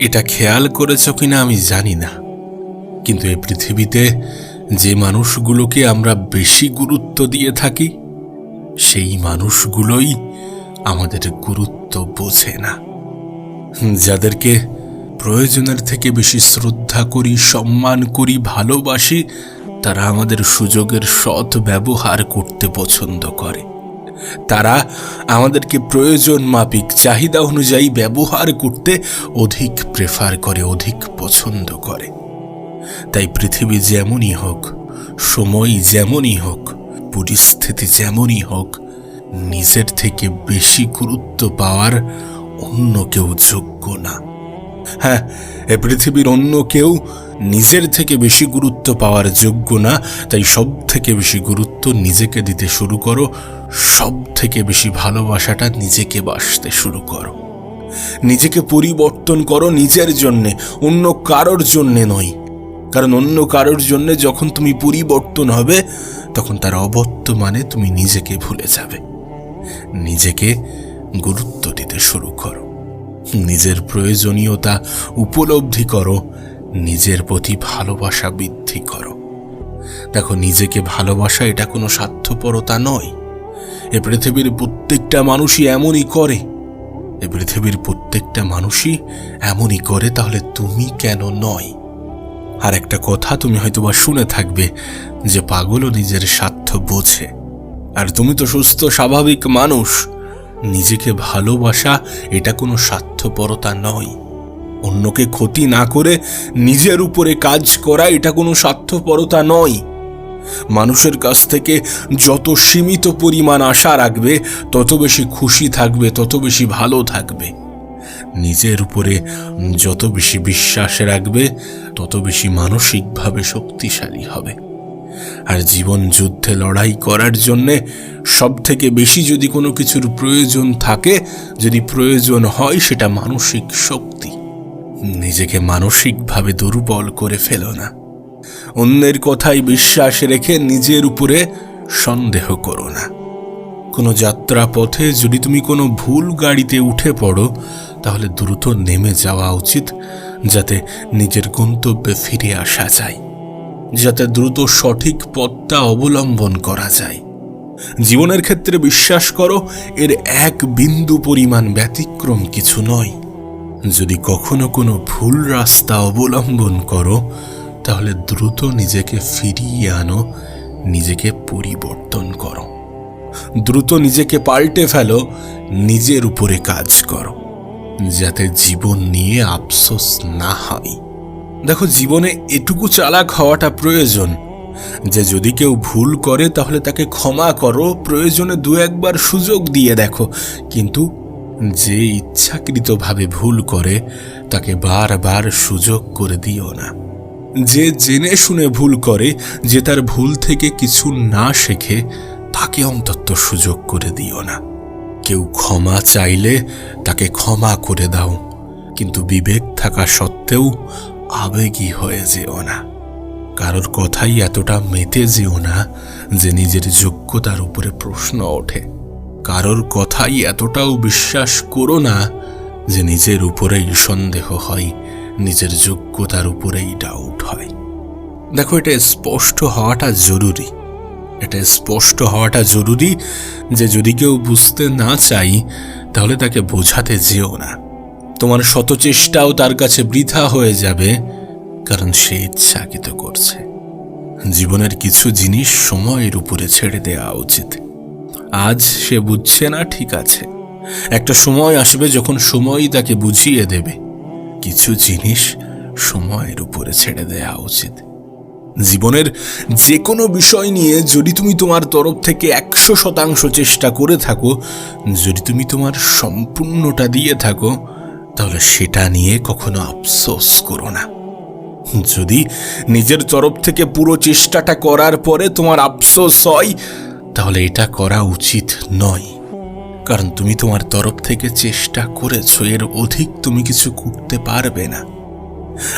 এটা খেয়াল করেছ কিনা আমি জানি না। কিন্তু এই পৃথিবীতে যে মানুষগুলোকে আমরা বেশি গুরুত্ব দিয়ে থাকি, সেই মানুষগুলোই আমাদের গুরুত্ব বোঝে না। যাদেরকে প্রয়োজনের থেকে বেশি শ্রদ্ধা করি, সম্মান করি, ভালোবাসি, তারা আমাদের সুযোগের সৎ ব্যবহার করতে পছন্দ করে। তারা আমাদেরকে প্রয়োজন মাফিক চাহিদা অনুযায়ী ব্যবহার করতে অধিক প্রেফার করে, অধিক পছন্দ করে। তাই পৃথিবী যেমনই হোক, সময় যেমনই হোক, পরিস্থিতি যেমনই হোক, নিজের থেকে বেশি গুরুত্ব পাওয়ার অন্য কেউ যোগ্য না। হ্যাঁ এ পৃথিবীর অন্য কেউ নিজের থেকে বেশি গুরুত্ব পাওয়ার যোগ্য না, তাই সব থেকে বেশি গুরুত্ব নিজেকে দিতে শুরু করো। সব থেকে বেশি ভালোবাসাটা নিজেকে বাসতে শুরু করো। নিজেকে পরিবর্তন করো নিজের জন্যে, অন্য কারোর জন্যে নয়। কারণ অন্য কারোর জন্যে যখন তুমি পরিবর্তন হবে, তখন তার অবর্তমানে তুমি নিজেকে ভুলে যাবে। নিজেকে গুরুত্ব দিতে শুরু করো। নিজের প্রয়োজনীয়তা উপলব্ধি করো। নিজের প্রতি ভালোবাসা বৃদ্ধি করো। দেখো, নিজেকে ভালোবাসা এটা কোনো স্বার্থপরতা নয়। এ পৃথিবীর প্রত্যেকটা মানুষই এমনই করে। এ পৃথিবীর প্রত্যেকটা মানুষই এমনই করে, তাহলে তুমি কেন নয়? আর একটা কথা তুমি হয়তোবা শুনে থাকবে যে পাগলও নিজের স্বার্থ বোঝে। আর তুমি তো সুস্থ, স্বাভাবিক মানুষ। নিজেকে ভালোবাসা এটা কোনো স্বার্থপরতা নয়। অন্যকে ক্ষতি না করে নিজের উপরে কাজ করা এটা কোনো স্বার্থপরতা নয়। মানুষের কাছ থেকে যত সীমিত পরিমাণ আশা রাখবে, তত বেশি খুশি থাকবে, তত বেশি ভালো থাকবে। নিজের উপরে যত বেশি বিশ্বাস রাখবে, তত বেশি মানসিকভাবে শক্তিশালী হবে। আর জীবন যুদ্ধে লড়াই করার জন্যে সব থেকে বেশি যদি কোনো কিছুর প্রয়োজন থাকে, যদি প্রয়োজন হয় সেটা মানসিক শক্তি। নিজেকে মানসিকভাবে দুর্বল করে ফেলো না। অন্যের কথায় বিশ্বাস রেখে নিজের উপরে সন্দেহ করো না। কোনো যাত্রা পথে যদি তুমি কোনো ভুল গাড়িতে উঠে পড়ো, তাহলে দ্রুত নেমে যাওয়া উচিত, যাতে নিজের গন্তব্যে ফিরে আসা যায়, যাতে দ্রুত সঠিক পথটা অবলম্বন করা যায়। জীবনের ক্ষেত্রে বিশ্বাস করো, এর এক বিন্দু পরিমাণ ব্যতিক্রম কিছু নয়। যদি কখনো কোনো ভুল রাস্তা অবলম্বন করো, তাহলে দ্রুত নিজেকে ফিরিয়ে আনো, নিজেকে পরিবর্তন করো। দ্রুত নিজেকে পাল্টে ফেলো, নিজের উপরে কাজ করো, যাতে জীবন নিয়ে আফসোস না হয়। দেখো, জীবনে এটুকু চালাক হওয়াটা প্রয়োজন। যে যদি কেউ ভুল করে, তাহলে তাকে ক্ষমা করো, প্রয়োজনে দু একবার সুযোগ দিয়ে দেখো। কিন্তু যে ইচ্ছাকৃতভাবে ভুল করে, তাকে বারবার সুযোগ করে দিও না। যে জেনে শুনে ভুল করে, যে তার ভুল থেকে কিছু না শেখে, তাকে অন্তত সুযোগ করে দিও না। কেউ ক্ষমা চাইলে তাকে ক্ষমা করে দাও, কিন্তু বিবেক থাকা সত্ত্বেও আবেগী হয়ে যেও না। কারোর কথাই এতটা মেতে যেও না, যে নিজের যোগ্যতার উপরে প্রশ্ন ওঠে। কারোর কথাই এতটাও বিশ্বাস করো না যে নিজের উপরেই সন্দেহ হয়, নিজের যোগ্যতার উপরেই ডাউট হয়। দেখো, এটা স্পষ্ট হওয়াটা জরুরি। এটা স্পষ্ট হওয়াটা জরুরি যে যদি কেউ বুঝতে না চাই, তাহলে তাকে বোঝাতে যেও না। তোমার শত চেষ্টাও তার কাছে বৃথা হয়ে যাবে, কারণ সে ইচ্ছাকৃত করছে। জীবনের কিছু জিনিস সময়ের উপরে ছেড়ে দেওয়া উচিত। আজ সে বুঝছে না ঠিক আছে। একটা সময় আসবে যখন সময়ই তাকে বুঝিয়ে দেবে। কিছু জিনিস সময়ের উপরে ছেড়ে দেওয়া উচিত। জীবনের যে কোনো বিষয় নিয়ে যদি তুমি তোমার তরফ থেকে একশো শতাংশ চেষ্টা করে থাকো, যদি তুমি তোমার সম্পূর্ণটা দিয়ে থাকো, তাহলে সেটা নিয়ে কখনো আফসোস করো না। যদি নিজের তরফ থেকে পুরো চেষ্টাটা করার পরে তোমার আফসোস হয় তাহলে এটা করা উচিত নয়। কারণ তুমি তোমার তরফ থেকে চেষ্টা করেছ, এর অধিক তুমি কিছু করতে পারবে না।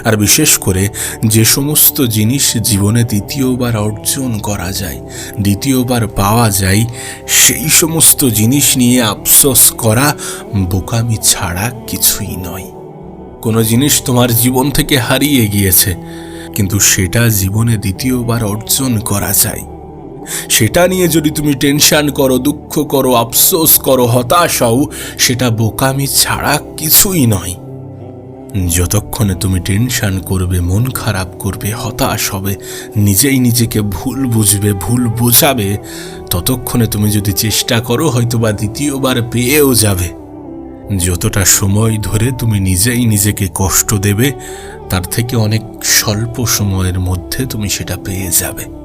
আর বিশেষ করে যে সমস্ত জিনিস জীবনে দ্বিতীয়বার অর্জন করা যায়, দ্বিতীয়বার পাওয়া যায়, সেই সমস্ত জিনিস নিয়ে আফসোস করা বোকামি ছাড়া কিছুই নয়। কোনো জিনিস তোমার জীবন থেকে হারিয়ে গিয়েছে, কিন্তু সেটা জীবনে দ্বিতীয়বার অর্জন করা যায়। সেটা নিয়ে যদি তুমি টেনশন করো, দুঃখ করো, আফসোস করো, হতাশ হও, সেটা বোকামি ছাড়া কিছুই নয়। যতক্ষণে তুমি টেনশন করবে, মন খারাপ করবে, হতাশ হবে, নিজেই নিজেকে ভুল বুঝবে, ভুল বোঝাবে, ততক্ষণে তুমি যদি চেষ্টা করো, হয়তোবা দ্বিতীয়বার পেয়েও যাবে। যতটা সময় ধরে তুমি নিজেই নিজেকে কষ্ট দেবে, তার থেকে অনেক স্বল্প সময়ের মধ্যে তুমি সেটা পেয়ে যাবে।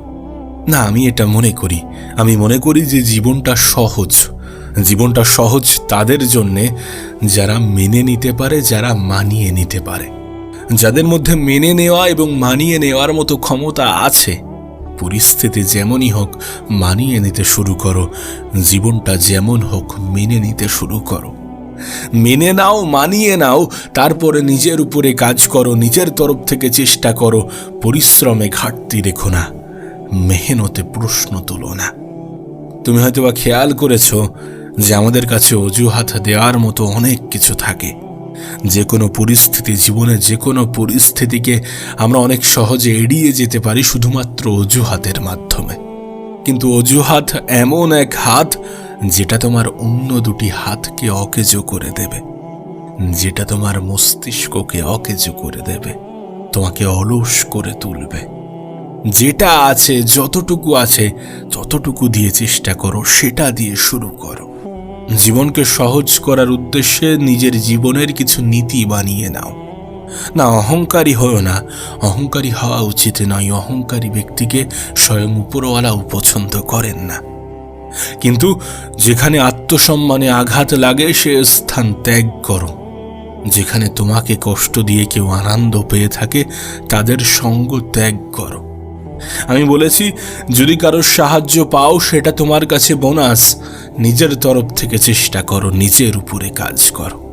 না, আমি এটা মনে করি। আমি মনে করি যে জীবনটা সহজ। জীবনটা সহজ তাদের জন্যে যারা মেনে নিতে পারে, যারা মানিয়ে নিতে পারে। যাদের মধ্যে মেনে নেওয়া এবং মানিয়ে নেওয়ার মতো ক্ষমতা আছে, পরিস্থিতি যেমনই হোক, মানিয়ে নিতে শুরু করো। জীবনটা যেমন হোক, মেনে নিতে শুরু করো। মেনে নাও, মানিয়ে নাও, তারপরে নিজের উপরে কাজ করো, নিজের তরফ থেকে চেষ্টা করো, পরিশ্রমে ঘাটতি রেখো না। মেহনতে প্রশ্ন তুলো না। তুমি হয়তোবা খেয়াল করেছ যে আমাদের কাছে অজুহাত দেওয়ার মতো অনেক কিছু থাকে। যে কোনো পরিস্থিতি জীবনে যে কোনো পরিস্থিতিকে আমরা অনেক সহজে এড়িয়ে যেতে পারি শুধুমাত্র অজুহাতের মাধ্যমে। কিন্তু অজুহাত এমন এক হাত যেটা তোমার অন্য দুটি হাতকে অকেজো করে দেবে। যেটা তোমার মস্তিষ্ককে অকেজো করে দেবে। তোমাকে অলস করে তুলবে। যেটা আছে, যতটুকু আছে, ততটুকু দিয়ে চেষ্টা করো, সেটা দিয়ে শুরু করো। জীবনকে সহজ করার উদ্দেশ্যে নিজের জীবনের কিছু নীতি বানিয়ে নাও। না, অহংকারী হও না। অহংকারী হওয়া উচিত নয়। অহংকারী ব্যক্তিকে স্বয়ং উপরওয়ালাও পছন্দ করেন না। কিন্তু যেখানে আত্মসম্মানে আঘাত লাগে, সে স্থান ত্যাগ করো। যেখানে তোমাকে কষ্ট দিয়ে কেউ আনন্দ পেয়ে থাকে, তাদের সঙ্গ ত্যাগ করো। আমি বলেছি, যদি কারোর সাহায্য পাও, সেটা তোমার কাছে বোনাস। নিজের তরফ থেকে চেষ্টা করো, নিজের উপরে কাজ করো।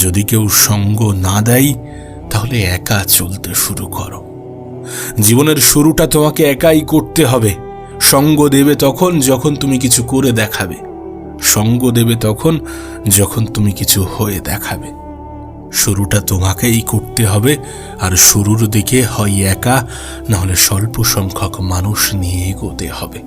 যদি কেউ সঙ্গ না দেয়, তাহলে একা চলতে শুরু করো। জীবনের শুরুটা তোমাকে একাই করতে হবে। সঙ্গ দেবে তখন যখন তুমি কিছু করে দেখাবে। সঙ্গ দেবে তখন যখন তুমি কিছু হয়ে দেখাবে। শুরুটা তোমাকেই করতে হবে। আর শুরুর দিকে হয় একা, নাহলে স্বল্প সংখ্যক মানুষ নিয়ে এগোতে হবে।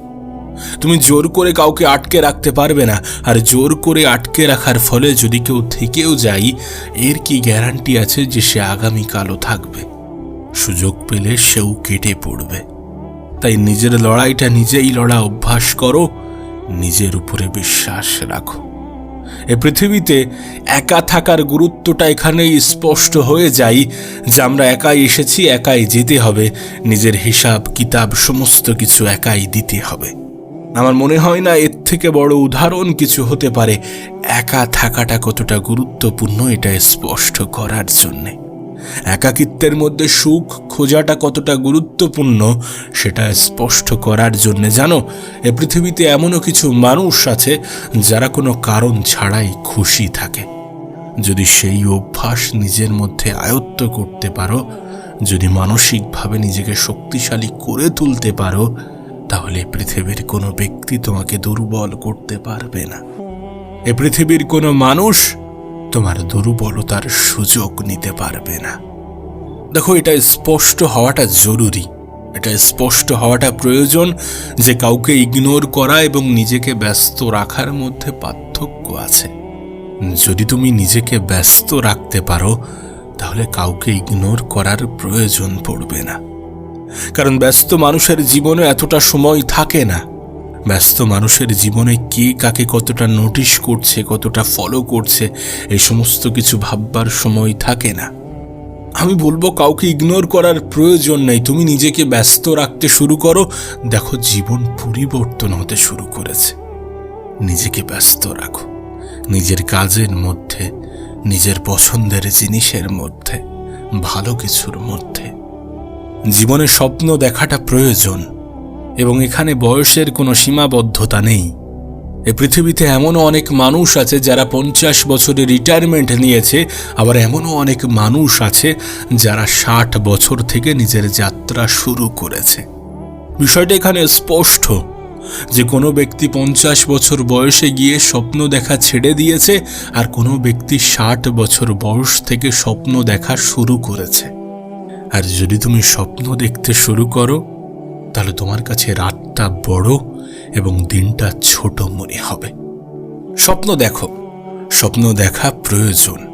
তুমি জোর করে কাউকে আটকে রাখতে পারবে না। আর জোর করে আটকে রাখার ফলে যদি কেউ থেকেও যাই এর কি গ্যারান্টি আছে যে সে আগামীকালও থাকবে? সুযোগ পেলে সেও কেটে পড়বে। তাই নিজের লড়াইটা নিজেই লড়া অভ্যাস করো, নিজের উপরে বিশ্বাস রাখো। এ পৃথিবীতে একা থাকার গুরুত্বটা এখানেই স্পষ্ট হয়ে যায় যে আমরা একাই এসেছি, একাই যেতে হবে। নিজের হিসাব, কিতাব, সমস্ত কিছু একাই দিতে হবে। আমার মনে হয় না এর থেকে বড় উদাহরণ কিছু হতে পারে। একা থাকাটা কতটা গুরুত্বপূর্ণ এটা স্পষ্ট করার জন্যে। একাকিত্বের মধ্যে সুখ খোঁজাটা কতটা গুরুত্বপূর্ণ, সেটা স্পষ্ট করার জন্য জানো, এ পৃথিবীতে এমনও কিছু মানুষ আছে যারা কোনো কারণ ছাড়াই খুশি থাকে। যদি সেই অভ্যাস নিজের মধ্যে আয়ত্ত করতে পারো, যদি মানসিকভাবে নিজেকে শক্তিশালী করে তুলতে পারো, তাহলে পৃথিবীর কোনো ব্যক্তি তোমাকে দুর্বল করতে পারবে না। এ পৃথিবীর কোনো মানুষ তোমার দুর্বলতার সুযোগ নিতে পারবে না। দেখো, এটা স্পষ্ট হওয়াটা জরুরি। এটা স্পষ্ট হওয়াটা প্রয়োজন যে কাউকে ইগনোর করা এবং নিজেকে ব্যস্ত রাখার মধ্যে পার্থক্য আছে। যদি তুমি নিজেকে ব্যস্ত রাখতে পারো, তাহলে কাউকে ইগনোর করার প্রয়োজন পড়বে না। কারণ ব্যস্ত মানুষের জীবনে এতটা সময় থাকে না। ব্যস্ত মানুষের জীবনে কে কাকে কতটা নোটিশ করছে, কতটা ফলো করছে, এই সমস্ত কিছু ভাববার সময় থাকে না। আমি বলব কাউকে ইগনোর করার প্রয়োজন নেই। তুমি নিজেকে ব্যস্ত রাখতে শুরু করো। দেখো, জীবন পরিবর্তন হতে শুরু করেছে। নিজেকে ব্যস্ত রাখো। নিজের কাজের মধ্যে, নিজের পছন্দের জিনিসের মধ্যে, ভালো কিছুর মধ্যে। জীবনে স্বপ্ন দেখাটা প্রয়োজন। এবং এখানে বয়সের কোনো সীমাবদ্ধতা নেই। এ পৃথিবীতে এমনও অনেক মানুষ আছে যারা পঞ্চাশ বছরে রিটায়ারমেন্ট নিয়েছে, আবার এমনও অনেক মানুষ আছে যারা ষাট বছর থেকে নিজের যাত্রা শুরু করেছে। বিষয়টা এখানে স্পষ্ট। যে কোনো ব্যক্তি পঞ্চাশ বছর বয়সে গিয়ে স্বপ্ন দেখা ছেড়ে দিয়েছে, আর কোনো ব্যক্তি ষাট বছর বয়স থেকে স্বপ্ন দেখা শুরু করেছে। আর যদি তুমি স্বপ্ন দেখতে শুরু করো তাহলে তোমার কাছে রাতটা বড় এবং দিনটা ছোট মনে হবে। স্বপ্ন দেখো। স্বপ্ন দেখা প্রয়োজন।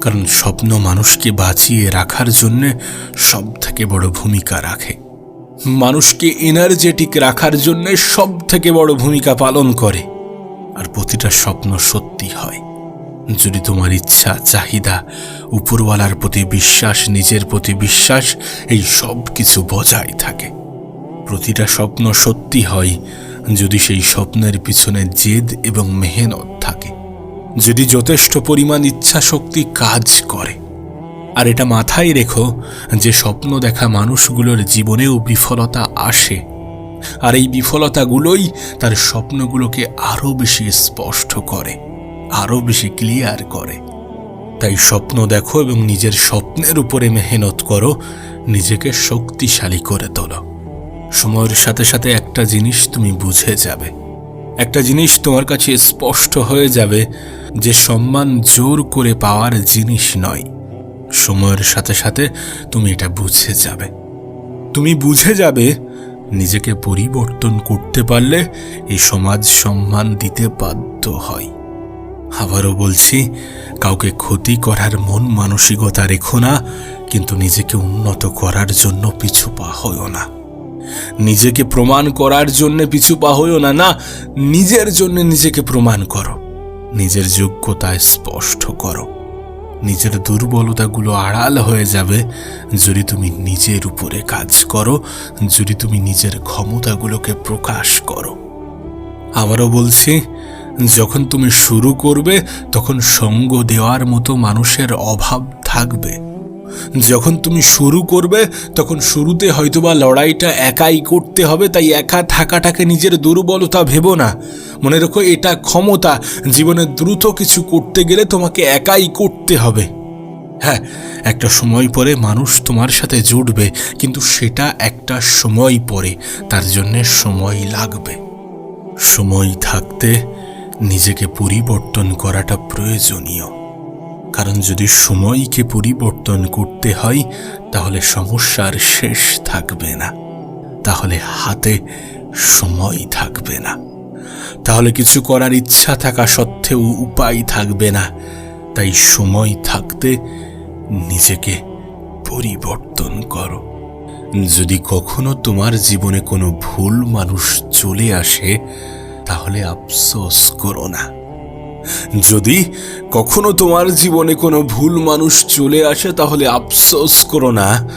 কারণ স্বপ্ন মানুষকে বাঁচিয়ে রাখার জন্য সব থেকে বড় ভূমিকা রাখে। মানুষকে এনার্জেটিক রাখার জন্য সব থেকে বড় ভূমিকা পালন করে। আর প্রতিটা স্বপ্ন সত্যি হয়। যদি তোমার ইচ্ছা, চাহিদা, উপরওয়ালার প্রতি বিশ্বাস, নিজের প্রতি বিশ্বাস, এই সব কিছু বজায় থাকে। প্রতিটা স্বপ্ন সত্যি হয় যদি সেই স্বপ্নের পিছনে জেদ এবং মেহনত থাকে। যদি যথেষ্ট পরিমাণ ইচ্ছা শক্তি কাজ করে। আর এটা মাথায় রেখো যে স্বপ্ন দেখা মানুষগুলোর জীবনেও বিফলতা আসে। আর এই বিফলতাগুলোই তার স্বপ্নগুলোকে আরও বেশি স্পষ্ট করে, আরও বেশি ক্লিয়ার করে। তাই স্বপ্ন দেখো এবং নিজের স্বপ্নের উপরে মেহনত করো, নিজেকে শক্তিশালী করে তোলো। সময়ের সাথে সাথে একটা জিনিস তুমি বুঝে যাবে। একটা জিনিস তোমার কাছে স্পষ্ট হয়ে যাবে যে সম্মান জোর করে পাওয়ার জিনিস নয়। সময়ের সাথে সাথে তুমি এটা বুঝে যাবে। তুমি বুঝে যাবে নিজেকে পরিবর্তন করতে পারলে এই সমাজ সম্মান দিতে বাধ্য হয়। আবারও বলছি, কাউকে ক্ষতি করার মন মানসিকতা রেখো না, কিন্তু নিজেকে উন্নত করার জন্য পিছু পা হইও না। নিজেকে প্রমাণ করার জন্য পিছু পা হইও না না, নিজের জন্য নিজেকে প্রমাণ করো। নিজের যোগ্যতা স্পষ্ট করো। নিজের দুর্বলতাগুলো আড়াল হয়ে যাবে যদি তুমি নিজের উপরে কাজ করো, যদি তুমি নিজের ক্ষমতাগুলোকে প্রকাশ করো। আবারও বলছি, যখন তুমি শুরু করবে, তখন সঙ্গ দেওয়ার মতো মানুষের অভাব থাকবে। যখন তুমি শুরু করবে, তখন শুরুতে হয়তোবা লড়াইটা একাই করতে হবে, তাই একা থাকাটাকে নিজের দুর্বলতা ভেবো না। মনে রেখো, এটা ক্ষমতা। জীবনে দ্রুত কিছু করতে গেলে তোমাকে একাই করতে হবে। হ্যাঁ একটা সময় পরে মানুষ তোমার সাথে জুটবে, কিন্তু সেটা একটা সময় পরে। তার জন্যে সময় লাগবে। সময় থাকতে নিজেকে পরিবর্তন করাটা প্রয়োজনীয়। কারণ যদি সময়কে পরিবর্তন করতে হয়, তাহলে সমস্যার শেষ থাকবে না। তাহলে হাতে সময় থাকবে না। তাহলে কিছু করার ইচ্ছা থাকা সত্ত্বেও উপায় থাকবে না। তাই সময় থাকতে নিজেকে পরিবর্তন করো। যদি কখনো তোমার জীবনে কোনো ভুল মানুষ চলে আসে, তাহলে আফসোস করো না। যদি কখনো তোমার জীবনে কোনো ভুল মানুষ চলে আসে, তাহলে আফসোস করো না।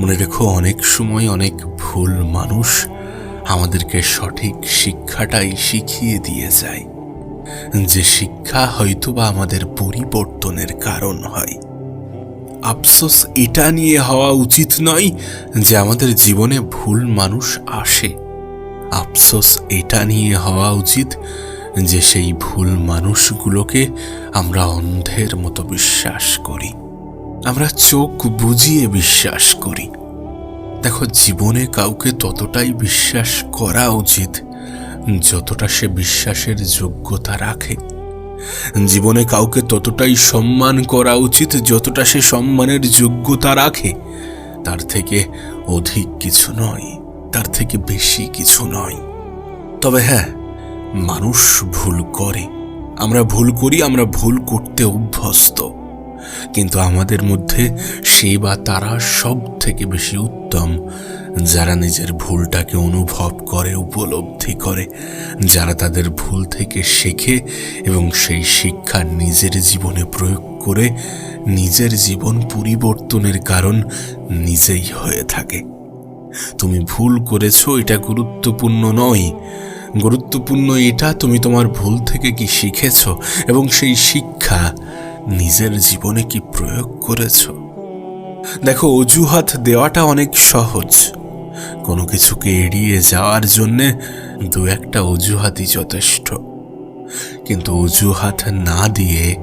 মনে রেখো, অনেক সময় অনেক ভুল মানুষ আমাদেরকে সঠিক শিক্ষাটাই শিখিয়ে দিয়ে যায়। যে শিক্ষা হয়তোবা আমাদের পরিবর্তনের কারণ হয়। আফসোস এটা নিয়ে হওয়া উচিত নয় যে আমাদের জীবনে ভুল মানুষ আসে। আফসোস এটা নিয়ে হওয়া উচিত যে সেই ভুল মানুষগুলোকে আমরা অন্ধের মতো বিশ্বাস করি। আমরা চোখ বুঝিয়ে বিশ্বাস করি। দেখো, জীবনে কাউকে ততটাই বিশ্বাস করা উচিত যতটা সে বিশ্বাসের যোগ্যতা রাখে। জীবনে কাউকে ততটাই সম্মান করা উচিত যতটা সে সম্মানের যোগ্যতা রাখে। তার থেকে অধিক কিছু নয়, তার থেকে বেশি কিছু নয়। তবে হ্যাঁ মানুষ ভুল করে। আমরা ভুল করি, আমরা ভুল করতে অভ্যস্ত। কিন্তু আমাদের মধ্যে সে বা তারা সব থেকে বেশি উত্তম, যারা নিজের ভুলটাকে অনুভব করে, উপলব্ধি করে, যারা তাদের ভুল থেকে শেখে এবং সেই শিক্ষা নিজের জীবনে প্রয়োগ করে নিজের জীবন পরিবর্তনের কারণ নিজেই হয়ে থাকে। তুমি ভুল করেছ, এটা গুরুত্বপূর্ণ নয়। গুরুত্বপূর্ণ এটা তুমি তোমার ভুল থেকে কি শিখেছ এবং সেই শিক্ষা নিজের জীবনে কি প্রয়োগ করেছ? দেখো, অজুহাত দেওয়াটা অনেক সহজ। কোনো কিছুকে এড়িয়ে যাওয়ার জন্যে দু একটা অজুহাতই যথেষ্ট। কিন্তু অজুহাত না দিয়ে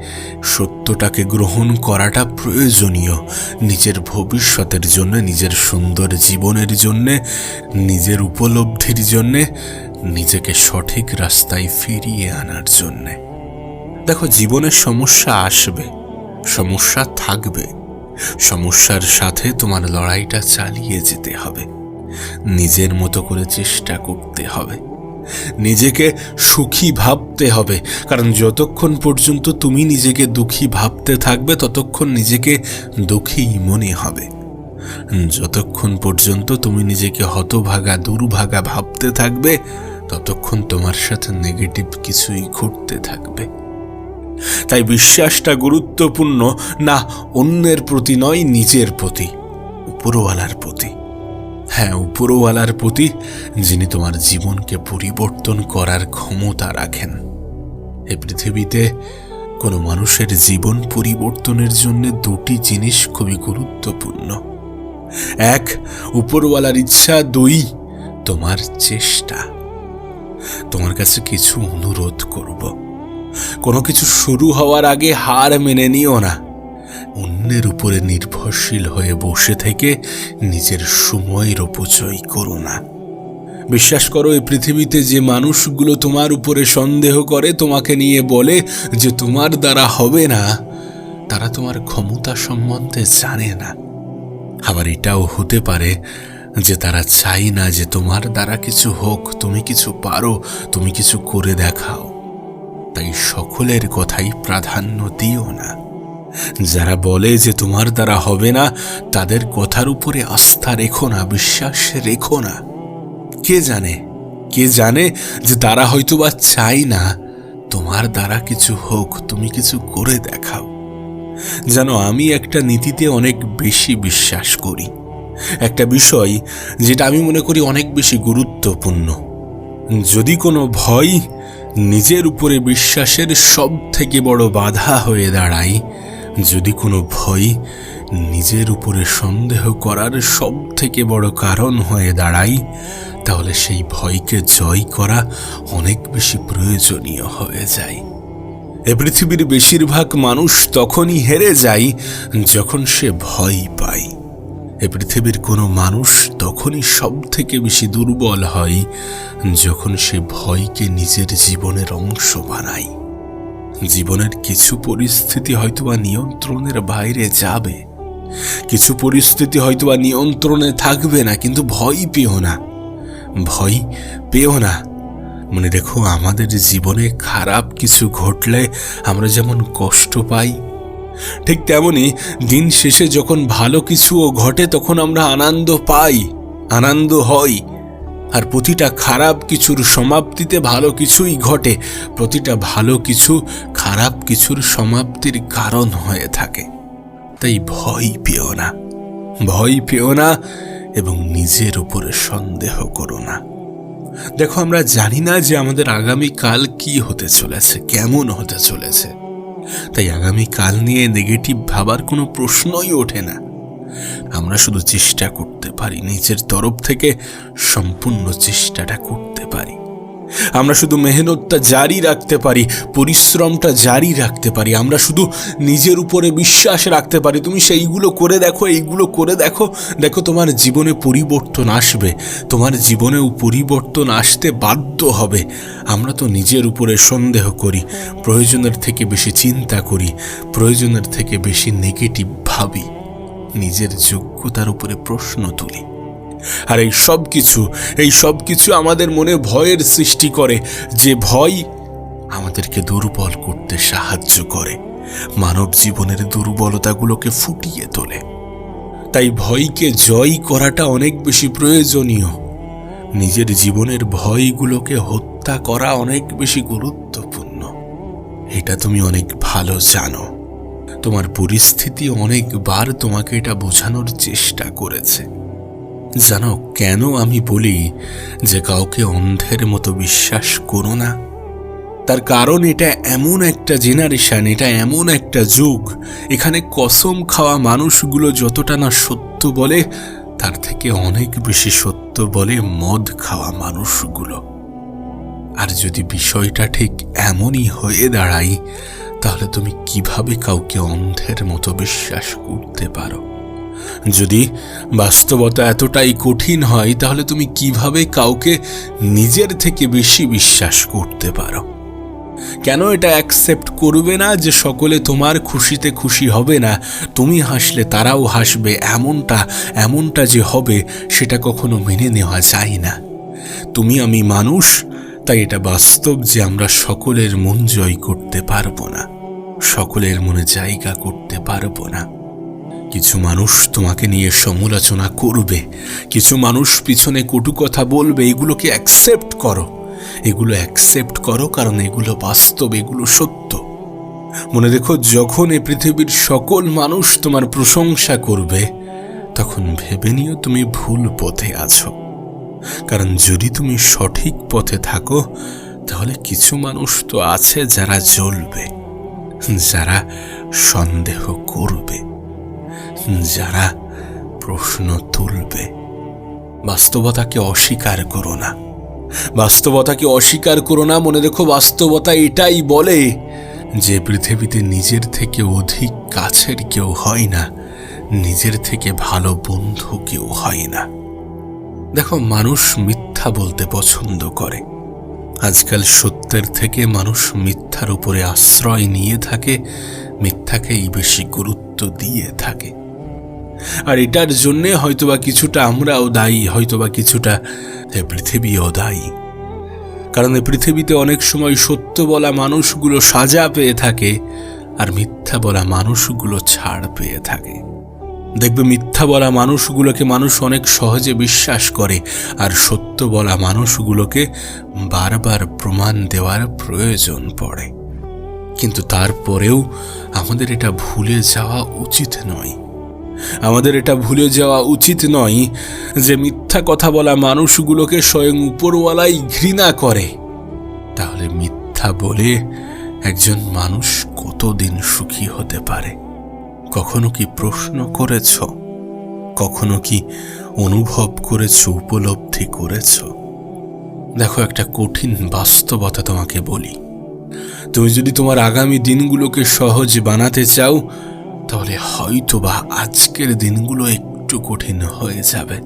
সত্যটাকে গ্রহণ করাটা প্রয়োজনীয়। নিজের ভবিষ্যতের জন্য, নিজের সুন্দর জীবনের জন্যে, নিজের উপলব্ধির জন্যে নিজেকে সঠিক রাস্তায় ফিরিয়ে আনার জন্যে। দেখো জীবনের সমস্যা আসবে, সমস্যা থাকবে, সমস্যার সাথে তোমার লড়াইটা চালিয়ে যেতে হবে, নিজের মতো করে চেষ্টা করতে হবে, নিজেকে সুখী ভাবতে হবে, কারণ যতক্ষণ পর্যন্ত তুমি নিজেকে দুঃখী ভাবতে থাকবে, ততক্ষণ নিজেকে দুঃখী মনে হবে। যতক্ষণ পর্যন্ত তুমি নিজেকে হতভাগা, দুর্ভাগা ভাবতে থাকবে, ততক্ষণ তোমার সাথে নেগেটিভ কিছুই ঘটতে থাকবে। তাই বিশ্বাসটা গুরুত্বপূর্ণ, না অন্যের প্রতি নয়, নিজের প্রতি, উপরওয়ালার প্রতি। হ্যাঁ উপরওয়ালার প্রতি, যিনি তোমার জীবনকে পরিবর্তন করার ক্ষমতা রাখেন। এ পৃথিবীতে কোনো মানুষের জীবন পরিবর্তনের জন্য দুটি জিনিস খুবই গুরুত্বপূর্ণ। এক, উপরওয়ালার ইচ্ছা, দুই, তোমার চেষ্টা। তোমার কাছে কিছু অনুরোধ করব। কোনো কিছু শুরু হওয়ার আগে হার মেনে নিও না। অন্যের উপরে নির্ভরশীল হয়ে বসে থেকে নিজের সময়ের অপচয় করো না। বিশ্বাস করো, এই পৃথিবীতে যে মানুষগুলো তোমার উপরে সন্দেহ করে, তোমাকে নিয়ে বলে যে তোমার দ্বারা হবে না, তারা তোমার ক্ষমতা সম্বন্ধে জানে না। আবার এটাও হতে পারে যে তারা চাই না যে তোমার দ্বারা কিছু হোক, তুমি কিছু পারো, তুমি কিছু করে দেখাও। তাই সকলের কথাই প্রাধান্য দিও না। যারা বলে যে তোমার দ্বারা হবে না, তাদের কথার উপরে আস্থা রেখো না, বিশ্বাস রেখো না। কে জানে কে জানে যে তারা হয়তো বা চাই না, তোমার দ্বারা কিছু হোক, তুমি কিছু করে দেখাও। জানো আমি একটা নীতিতে অনেক বেশি বিশ্বাস করি। একটা বিষয় যেটা আমি মনে করি অনেক বেশি গুরুত্বপূর্ণ। যদি কোনো ভয় নিজের উপরে বিশ্বাসের সব থেকে বড় বাধা হয়ে দাঁড়ায়, যদি কোনো ভয় নিজের উপরে সন্দেহ করার সব থেকে বড় কারণ হয়ে দাঁড়ায়, তাহলে সেই ভয়কে জয় করা অনেক বেশি প্রয়োজনীয় হয়ে যায়। এ পৃথিবীর বেশিরভাগ মানুষ তখনই হেরে যায় যখন সে ভয় পায়। এ পৃথিবীর কোনো মানুষ তখনই সব থেকে বেশি দুর্বল হয় যখন সে ভয়কে নিজের জীবনের অংশ বানায়। জীবনের কিছু পরিস্থিতি হয়তোবা নিয়ন্ত্রণের বাইরে যাবে। কিছু পরিস্থিতি হয়তোবা নিয়ন্ত্রণে থাকবে না, কিন্তু ভয় পেও না। ভয় পেও না। মনে রেখো, আমাদের জীবনে খারাপ কিছু ঘটলে আমরা যেমন কষ্ট পাই, ঠিক তেমনি দিন শেষে যখন ভালো কিছুও ঘটে তখন আমরা আনন্দ পাই, আনন্দ হই। আর প্রতিটা খারাপ কিছুর সমাপ্তিতে ভালো কিছুই ঘটে, প্রতিটা ভালো কিছু খারাপ কিছুর সমাপ্তির কারণ হয়ে থাকে। তাই ভয় পেও না, ভয় পেও না এবং নিজের উপরে সন্দেহ করো না। দেখো, আমরা জানি না যে আমাদের আগামী কাল কি হতে চলেছে, কেমন হতে চলেছে। তাই আগামী কাল নিয়ে নেগেটিভ ভাবার কোনো প্রশ্নই ওঠে না। আমরা শুধু চেষ্টা করতে পারি, নিজের তরফ থেকে সম্পূর্ণ চেষ্টাটা করতে পারি। আমরা শুধু মেহনতটা জারি রাখতে পারি, পরিশ্রমটা জারি রাখতে পারি, আমরা শুধু নিজের উপরে বিশ্বাস রাখতে পারি। তুমি সেইগুলো করে দেখো, এইগুলো করে দেখো দেখো তোমার জীবনে পরিবর্তন আসবে, তোমার জীবনেও পরিবর্তন আসতে বাধ্য হবে। আমরা তো নিজের উপরে সন্দেহ করি, প্রয়োজনের থেকে বেশি চিন্তা করি, প্রয়োজনের থেকে বেশি নেগেটিভ ভাবি, নিজের যোগ্যতার উপরে প্রশ্ন তুলি। আর এই সব কিছু, এই সব কিছু আমাদের মনে ভয়ের সৃষ্টি করে, যে ভয় আমাদেরকে দুর্বল করতে সাহায্য করে, মানব জীবনের দুর্বলতাগুলোকে ফুটিয়ে তোলে। তাই ভয়কে জয় করাটা অনেক বেশি প্রয়োজনীয়। নিজের জীবনের ভয়গুলোকে হত্যা করা অনেক বেশি গুরুত্বপূর্ণ। এটা তুমি অনেক ভালো জানো। তোমার পরিস্থিতি অনেকবার তোমাকে এটা বোঝানোর চেষ্টা করেছে। জানো কেন আমি বলি যে কাউকে অন্ধের মতো বিশ্বাস করো না? তার কারণ এটা এমন একটা জেনারেশন, এটা এমন একটা যুগ। এখানে কসম খাওয়া মানুষগুলো যতটা না সত্য বলে, তার থেকে অনেক বেশি সত্য বলে মদ খাওয়া মানুষগুলো। আর যদি বিষয়টা ঠিক এমনই হয়ে দাঁড়ায়, তাহলে তুমি কীভাবে কাউকে অন্ধের মতো বিশ্বাস করতে পারো? যদি বাস্তবতা এতটাই কঠিন হয়, তাহলে তুমি কীভাবে কাউকে নিজের থেকে বেশি বিশ্বাস করতে পারো? কেন এটা অ্যাকসেপ্ট করবে না যে সকলে তোমার খুশিতে খুশি হবে না? তুমি হাসলে তারাও হাসবে, এমনটা এমনটা যে হবে, সেটা কখনো মেনে নেওয়া যায় না। তুমি আমি মানুষ, তাই এটা বাস্তব যে আমরা সকলের মন জয় করতে পারব না, সকলের মনে জায়গা করতে পারব না। কিছু মানুষ তোমাকে নিয়ে সমালোচনা করবে, কিছু মানুষ পিছনে কটু কথা বলবে, এগুলোকে অ্যাকসেপ্ট করো। এগুলো অ্যাকসেপ্ট করো কারণ এগুলো বাস্তব, এগুলো সত্য। মনে দেখো যখন এ পৃথিবীর সকল মানুষ তোমার প্রশংসা করবে, তখন ভেবে নিও তুমি ভুল পথে আছো। কারণ যদি তুমি সঠিক পথে থাকো, তাহলে কিছু মানুষ তো আছে যারা জ্বলবে, যারা সন্দেহ করবে। যারা প্রশ্ন তুলবে। বাস্তবতাকে অস্বীকার করো না। বাস্তবতাকে অস্বীকার করো না, মনে রেখো বাস্তবতা এটাই বলে যে পৃথিবীতে নিজের থেকে অধিক কাছের কেউ হয় না, নিজের থেকে ভালো বন্ধু কেউ হয় না। দেখো, মানুষ মিথ্যা বলতে পছন্দ করে। আজকাল সত্যের থেকে মানুষ মিথ্যার উপরে আশ্রয় নিয়ে থাকে, মিথ্যাকেই বেশি গুরুত্ব দিয়ে থাকে। আর এটার জন্যে হয়তোবা কিছুটা আমরাও দায়ী, হয়তোবা কিছুটা পৃথিবীও দায়ী। কারণ এই পৃথিবীতে অনেক সময় সত্য বলা মানুষগুলো সাজা পেয়ে থাকে আর মিথ্যা বলা মানুষগুলো ছাড় পেয়ে থাকে। দেখবে মিথ্যা বলা মানুষগুলোকে মানুষ অনেক সহজে বিশ্বাস করে আর সত্য বলা মানুষগুলোকে বারবার প্রমাণ দেওয়ার প্রয়োজন পড়ে। কিন্তু তারপরেও আমাদের এটা ভুলে যাওয়া উচিত নয়। আমাদের এটা ভুলে যাওয়া উচিত নয় যে মিথ্যা কথা বলা মানুষগুলোকে স্বয়ং উপরওয়ালাই ঘৃণা করে। তাহলে মিথ্যা বলে একজন মানুষ কতদিন সুখী হতে পারে? কখনো কি প্রশ্ন করেছ? কখনো কি অনুভব করেছ, উপলব্ধি করেছ? দেখো, একটা কঠিন বাস্তবতা তোমাকে বলি। তুমি যদি তোমার আগামী দিনগুলোকে সহজ বানাতে চাও তাহলে হয়তোবা আজকের দিনগুলো একটু কঠিন হয়ে যাবে।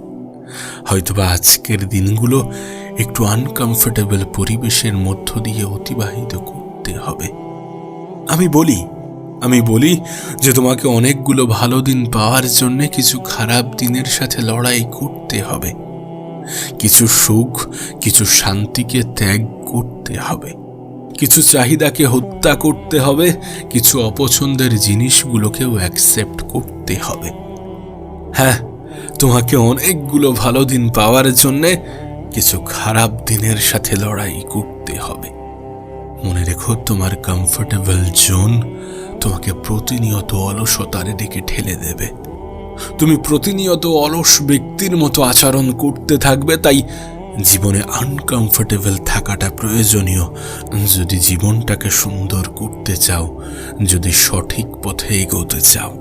হয়তোবা আজকের দিনগুলো একটু আনকমফোর্টেবল পরিবেশের মধ্য দিয়ে অতিবাহিত করতে হবে। আমি বলি আমি বলি যে তোমাকে অনেকগুলো ভালো দিন পাওয়ার জন্য কিছু খারাপ দিনের সাথে লড়াই করতে হবে। কিছু সুখ, কিছু শান্তিকে ত্যাগ করতে হবে। কিছু চাহিদাকে হত্যা করতে হবে, কিছু অপছন্দের জিনিসগুলোকেও অ্যাকসেপ্ট করতে হবে। হ্যাঁ তোমাকে অনেকগুলো ভালো দিন পাওয়ার জন্যে কিছু খারাপ দিনের সাথে লড়াই করতে হবে। মনে রেখো, তোমার কমফোর্টেবল জোন তোমাকে প্রতিনিয়ত অলসতার দিকে ঠেলে দেবে। তুমি প্রতিনিয়ত অলস ব্যক্তির মতো আচরণ করতে থাকবে, তাই জীবনে আনকমফোর্টেবল থাকাটা প্রয়োজনীয়। যদি জীবনটাকে সুন্দর করতে চাও, যদি সঠিক পথে এগোতে চাও।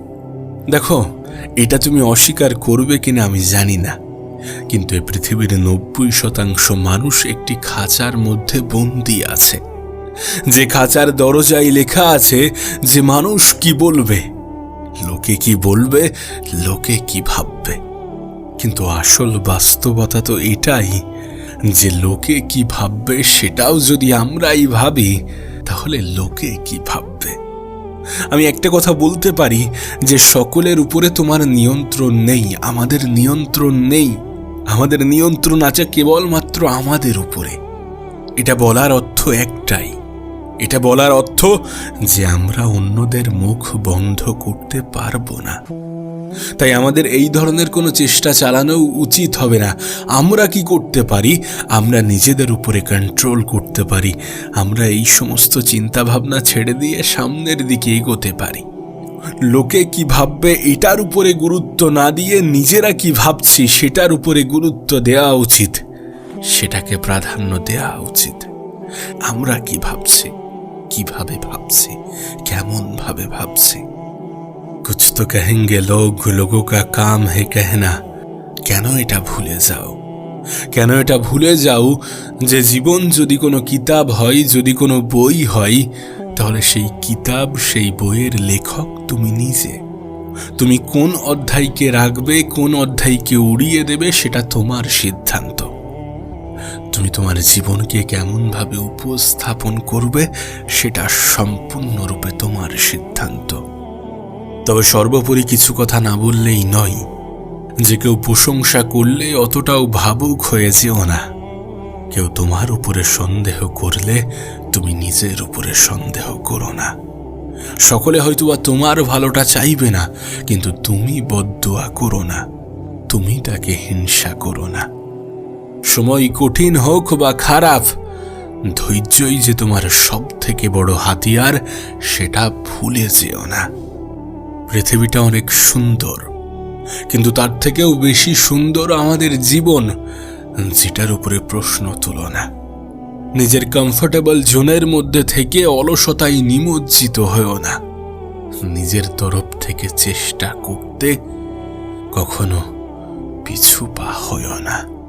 দেখো, এটা তুমি অস্বীকার করবে কিনা আমি জানি না। কিন্তু এই পৃথিবীর নব্বই শতাংশ মানুষ একটি খাঁচার মধ্যে বন্দি আছে। যে খাঁচার দরজায় লেখা আছে যে মানুষ কি বলবে, লোকে কি বলবে, লোকে কি ভাববে। কিন্তু আসল বাস্তবতা তো এটাই। যে লোকে কি ভাববে সেটাও যদি আমরাই ভাবি, তাহলে লোকে কি ভাববে? আমি একটা কথা বলতে পারি যে সকলের উপরে তোমার নিয়ন্ত্রণ নেই, আমাদের নিয়ন্ত্রণ নেই। আমাদের নিয়ন্ত্রণ আছে কেবলমাত্র আমাদের উপরে। এটা বলার অর্থ একটাই। এটা বলার অর্থ যে আমরা অন্যদের মুখ বন্ধ করতে পারব না। তাই আমাদের এই ধরনের কোনো চেষ্টা চালানো উচিত হবে না। আমরা কি করতে পারি? আমরা নিজেদের উপরে কন্ট্রোল করতে পারি। আমরা এই সমস্ত চিন্তা ভাবনা ছেড়ে দিয়ে সামনের দিকে এগোতে পারি। লোকে কি ভাববে এটার উপরে গুরুত্ব না দিয়ে নিজেরা কি ভাবছি সেটার উপরে গুরুত্ব দেওয়া উচিত। সেটাকে প্রাধান্য দেওয়া উচিত। আমরা কি ভাবছি? কীভাবে ভাবছি? কেমন ভাবে ভাবছি? কুছ তো কহেঙ্গে লোক লোগো কা কাম হে কেহনা কেন এটা ভুলে যাও কেন এটা ভুলে যাও যে জীবন যদি কোনো কিতাব হয় যদি কোনো বই হয় তাহলে সেই কিতাব সেই বইয়ের লেখক তুমি নিজে তুমি কোন অধ্যায়কে রাখবে কোন অধ্যায়কে উড়িয়ে দেবে সেটা তোমার সিদ্ধান্ত তুমি তোমার জীবনকে কেমনভাবে উপস্থাপন করবে, সেটা সম্পূর্ণরূপে তোমার সিদ্ধান্ত। তবে সর্বোপরি কিছু কথা না বললেই নয়। যে কেউ প্রশংসা করলে অতটাও ভাবুক হয়ে যেও না। কেউ তোমার উপরে সন্দেহ করলে তুমি নিজের উপরে সন্দেহ করো না। সকলে হয়তো বা তোমার ভালোটা চাইবে না, কিন্তু তুমি বদুয়া করো না। তুমি তাকে হিংসা করো না। সময় কঠিন হোক বা খারাপ, ধৈর্যই যে তোমার সব থেকে বড় হাতিয়ার, সেটা ভুলে যেও না। পৃথিবীটা অনেক সুন্দর। কিন্তু তার থেকেও বেশি সুন্দর আমাদের জীবন, যেটার উপরে প্রশ্ন তুলো না নিজের কমফোর্টেবল জোনের মধ্যে থেকে অলসতায় নিমজ্জিত হয়েও না। নিজের তরফ থেকে চেষ্টা করতে কখনো পিছু পা হয়েও না।